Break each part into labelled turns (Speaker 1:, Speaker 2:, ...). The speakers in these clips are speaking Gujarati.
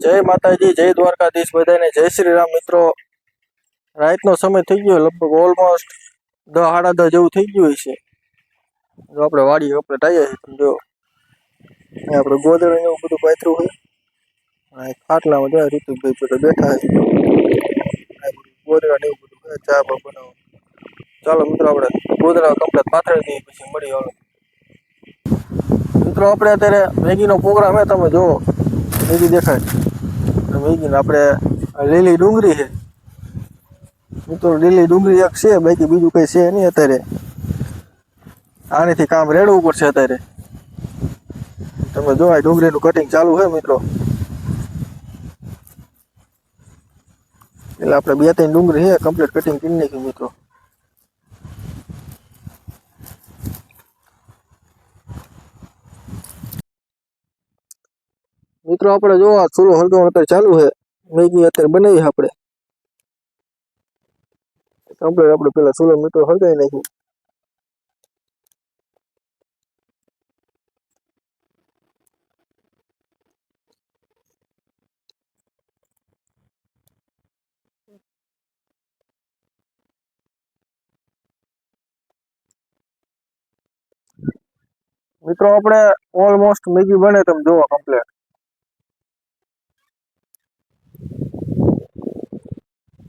Speaker 1: જય માતાજી, જય દ્વારકાધીશ બધાને, જય શ્રી રામ મિત્રો. રાતનો સમય થઈ ગયો લગભગ ઓલમોસ્ટ દ સાડા દ જેવું થઈ ગયું છે જો આપણે વાડી આપણે ટાઈએ છે જો આપણે ગોદડું એવું બધું પાથરું હોય. અને ખાટલામાં જો ઋતુભાઈ બધા બેઠા છે. ને એવું બધું ચા બા બનાવો. ચાલો મિત્રો, આપણે ગોદડા કમ્પ્લેટ પાથરી દઈએ, પછી મળીએ હવે. મિત્રો, આપણે અત્યારે મેગીનો પ્રોગ્રામ હે, તમે જુઓ. મેગી દેખાય. તો મેગીને આપણે લીલી ડુંગળી છે. મિત્રો લીલી ડુંગળી એક છે, બાકી બીજું કંઈ છે નહીં અત્યારે. આનેથી કામ રેડવું પડશે અત્યારે. તમે જો ડુંગળીનું કટિંગ ચાલુ છે મિત્રો. એટલે આપણે બે ત્રણ ડુંગળી છે કમ્પ્લીટ કટિંગ કરી નાખ્યું મિત્રો. મિત્રો, આપણે જો આ ચૂલો હળગાવવાનું અત્યારે ચાલુ છે. મેગી અત્યારે બનાવી આપણે. કમ્પ્લેટ આપણે પેલા ચૂલો મિત્રો હળગાવી નાખ્યું મિત્રો, આપણે ઓલમોસ્ટ મેગી બને તમે જોવો કમ્પ્લીટ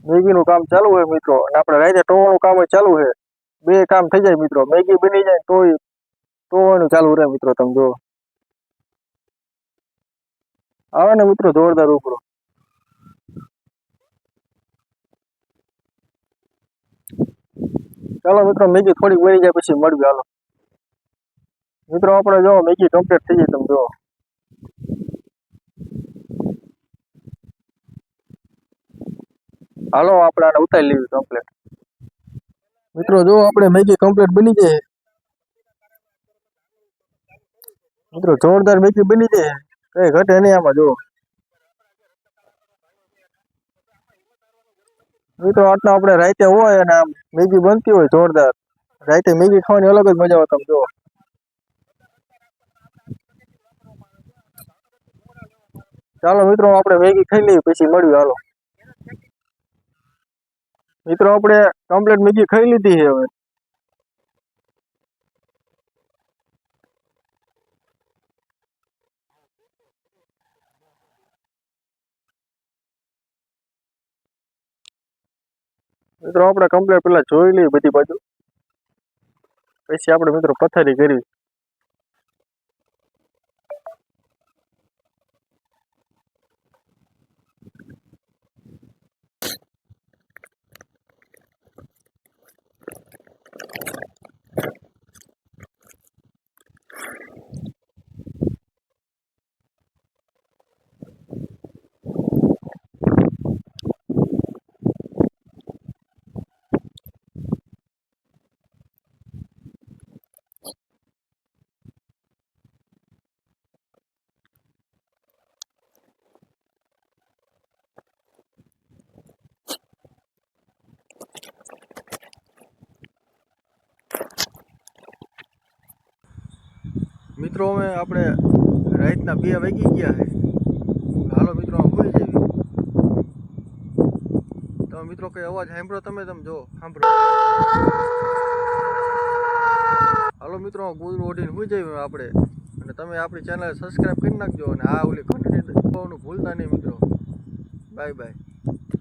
Speaker 1: મેગીનું કામ ચાલુ હોય મિત્રો. અને આપણે રાતે ટોવાનું કામ ચાલુ છે બે કામ થઈ જાય મિત્રો. મેગી બની જાય તોય ટોવાનું ચાલુ રહે મિત્રો તમે જો આવે ને મિત્રો જોરદાર ઉપરો. ચાલો મિત્રો, મેગી થોડીક બની જાય પછી મળવી હાલો. મિત્રો, આપણે જો મેગી કમ્પ્લીટ થઈ જાય તમે જો હાલો, આપણે આને ઉતારી લેવી કમ્પ્લીટ મિત્રો, જો આપણે મેગી કમ્પ્લીટ બની જાય મિત્રો, જોરદાર મેગી બની જાય કઈ ઘટે નહીં આમાં જો મિત્રો, આટલા આપણે રાતે હોય અને આમ મેગી બનતી હોય જોરદાર. રાતે મેગી ખાવાની અલગ જ મજા આવે તમે જો ચાલો મિત્રો, આપણે મેગી ખાઈ લઈએ, પછી મળ્યું હાલો. મિત્રો, આપણે કમ્પ્લેટ મેગી ખાઈ લીધી છે હવે. મિત્રો, આપણે કમ્પ્લેટ પેલા જોઈ લઈએ બધી બાજુ. પછી આપણે મિત્રો પથારી કરી મિત્રો અમે આપણે રાતના બે વાગી ગયા છે. હાલો મિત્રો, આમ હોઈ જઈએ તમે મિત્રો, કઈ અવાજ સાંભળો તમે તમે જો સાંભળો. હાલો મિત્રો ગુજરું ઓઢીને ભૂલી જઈએ આપણે. અને તમે આપણી ચેનલ સબસ્ક્રાઈબ કરી નાખજો. અને આ ઓલી ઘંટડી ભૂલતા નહીં મિત્રો. Bye bye